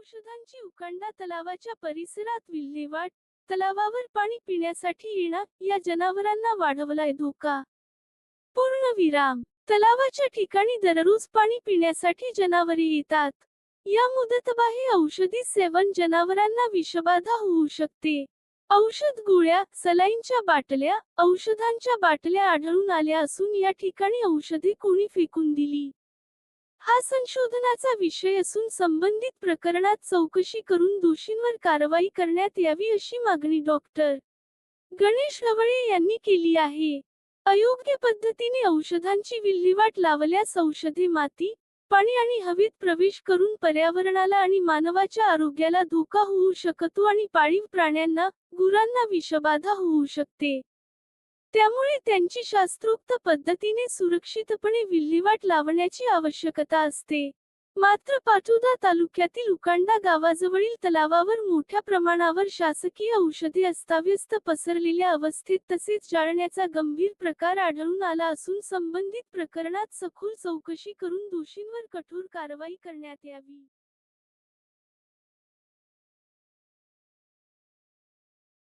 औषधांची उकांडा तलावाच्या परिसरात विल्हेवाट तलावावर पाणी पिण्यासाठी येणार या जनावरांना वाढवलाय धोका. पूर्णविराम तलावाच्या ठिकाणी दररोज पाणी पिण्यासाठी जनावरे येतात. या मुदतबाह्य औषधी सेवन जनावरांना विषबाधा होऊ शकते. औषध गोळ्या सलाईनच्या बाटल्या औषधांच्या बाटल्या आढळून आल्या असून या ठिकाणी औषधे कोणी फेकून दिली? संशोधनाचा विषय असून संबंधित प्रकरणात चौकशी करून दोषींवर कारवाई करण्यात यावी अशी मागणी डॉक्टर गणेश हवळे यांनी केली आहे. अयोग्य पद्धतीने औषधांची विल्हेवाट लावल्यास औषधे माती पाणी आणि हवेत प्रवेश करून पर्यावरणाला आणि मानवाच्या आरोग्याला धोका होऊ शकतो आणि पाळीव प्राण्यांना गुरांना विषबाधा होऊ शकते. त्यामुळे त्यांची शास्त्रोक्त पद्धतीने सुरक्षितपणे विल्हेवाट लावण्याची आवश्यकता असते. मात्र पाटोदा तालुक्यातील उकांडा गावाजवळील तलावावर मोठ्या प्रमाणावर शासकीय औषधे अस्ताव्यस्त पसरलेल्या अवस्थेत तसेच जाळण्याचा गंभीर प्रकार आढळून आला असून संबंधित प्रकरणात सखोल चौकशी करून दोषींवर कठोर कारवाई करण्यात यावी.